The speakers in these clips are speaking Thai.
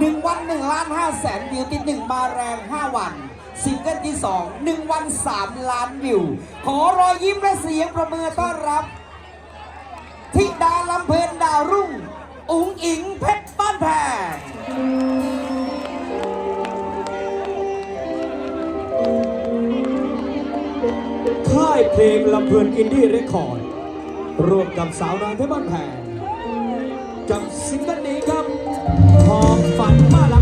1 วัน1ล้าน5แสนวิวติดหนึ่งมาแรง 5 วันซิงเกิลที่ 2 1 วัน 3 ล้านวิว ขอรอยยิ้มและเสียงประมือต้อนรับธิดาลำเพลินดาวรุ่ง อุ๋งอิงเพชรบ้านแพงค่ายเพลงลำเพลินอินดี้เรคคอร์ดร่วมกับสาวน้อยเพชรบ้านแพงกับซิงเกิล ฝันมาลัง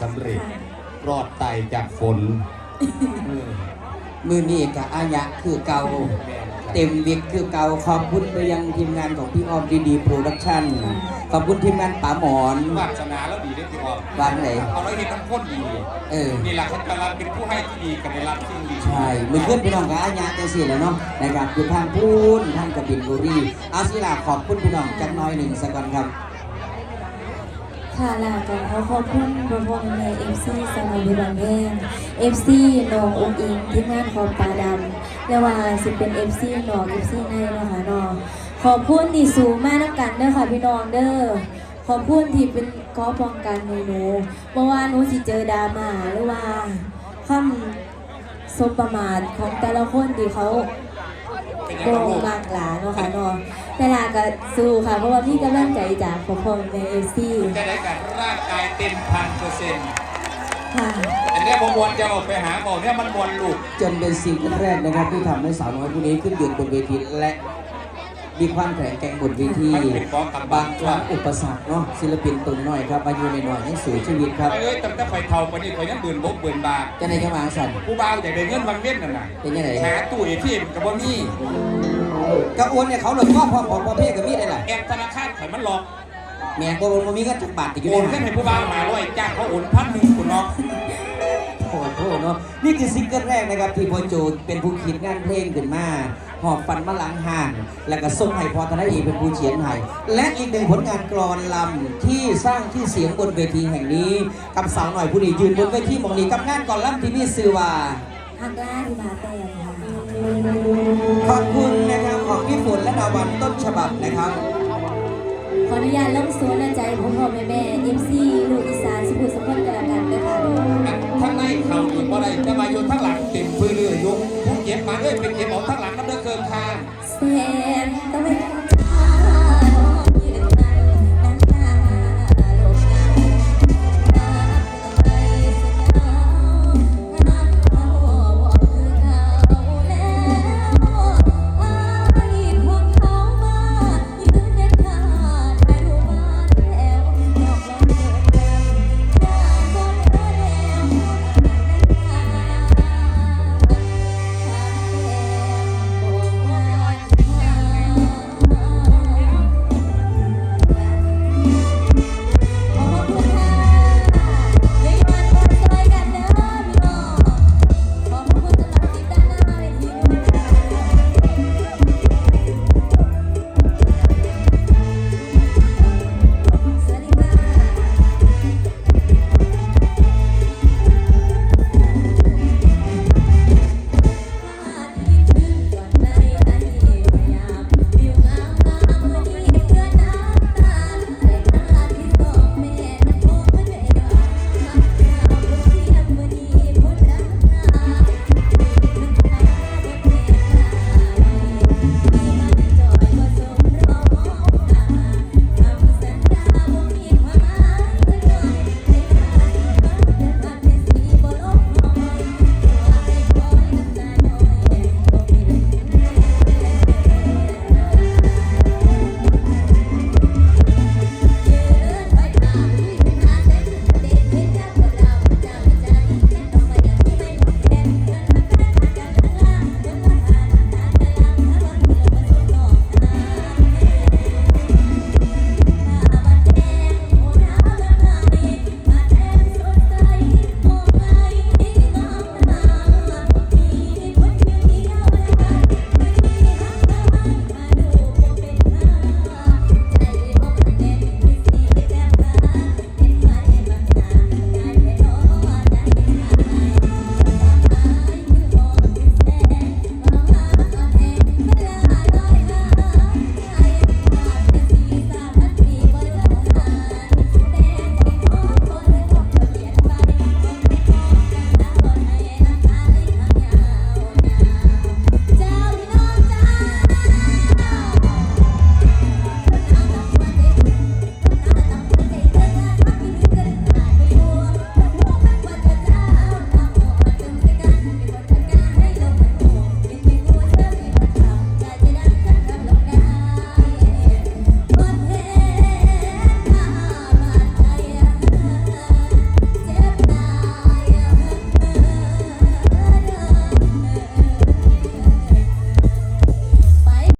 สำเร็จรอดตายจากฝนเออมือนี้กับอายะคือเก่าเต็มวิกคือเก่าขอบคุณไปยังทีมงานของพี่อ้อมดีดีโปรดักชั่นขอบคุณทีมงานป๋าหมอนวาสนาแล้วดีได้พี่ออมบ้านไหนเอาเราเห็นน้ำข้นดีเออนี่แหละเขาจะรับเป็นผู้ให้ที่ดีกับในรับที่ดีใช่มือขึ้นพี่น้องกับอายะจังสี่แหล้วเนาะนะครับคือทางพูนทางกบินบุรีเอาสิล่ะขอบคุณพี่น้องจักหน้อยหนึ่งสักก่อนครับ ค่ะลากันขอขอบคุณพ่อพ่อแม่เอฟซีสมัยบันแพงเอฟซีน้ององอิงทีมงานของตาดำและว่าสิเป็นเอฟซีน้องเอฟซีในเนาะค่ะน้องขอบคุณที่สูงมากนักกันเด้อค่ะพี่น้องเด้อขอบคุณที่เป็นก้อป้องกันในหนูเมื่อวานหนูสิเจอดราม่าหรือว่าคำสบประมาทของแต่ละคนที่เขาโกงมากหลาเนาะค่ะเนาะ แต่ลาก็สู้ค่ะ เพราะว่าพี่กำลังใจจากพ่อพ่อแม่เอฟซีจะได้กับร่างกายเต็มพันเปอร์เซ็นต์ค่ะอันเนี้ยผมวนจะออกไปหาบอกเนี่ยมันวนลูกจนเป็นสิ่งแรกนะครับที่ทำให้สาวน้อยผู้นี้ขึ้นยืนบนเวทีและมีความแข็งแกร่งบนเวทีมันเป็นของกำบับางงครั้งอุปสรรคเนาะศิลปินตัวน้อยครับอายุน้อยๆยังสู่ชีวิตครับไอ้เอ้ยตั้งแต่ไฟเท่าปานนี้ข่อยยังเบื่นบกเบื่นบาจะในจังหวะสั่นผู้บ่าวอยากได้เงินบางเว้นนั่นน่ะเป็นยังไงหาตู้เอทีเอ็มกับบ่มี กระโอนเนี่ยเขาหลงก็พอของประเภทกับมีดได้แหละแอปธนาคารข่อยมันหลอกแม่โกนมันมีก็จักบาทติดอยู่โอในนเงินหางให้ผู้บ่าวหาร้อยจ้างเขาโอนพันหนึ่งคุณน้องโอ้โหเนาะนี่คือซิงเกิลแรกนะครับที่พอโจเป็นผู้คิดงานเพลงขึ้นมาหอบฟันมาหลังห่าง แล้วก็ส่งให้พอธนอีเป็นผู้เขียนให้และอีกหนึ่งผลงานกรอนลำที่สร้างที่อเสียงบนเวทีแห่งนี้ กับสาวหน่อยผู้นี้ยืนบนเวทีหมองนี้กับงานกรอนลำที่มีชื่อว่าฮักล่าที่มาแต่ค่ะขอบคุณนะครับ ของพี่ฝนและดาวันต้นฉบับนะครับ ขออนุญาตลงโซนใจพ่อพ่อแม่แม่เอฟซีลูกอีสานสมุทรสงครามกันละกันนะคะทั้งในเข่าอยู่บ่ได้จะมาโยนทั้งหลังเต็มพื้นเลยยกผู้เก็บมาเลยไปเก็บเอา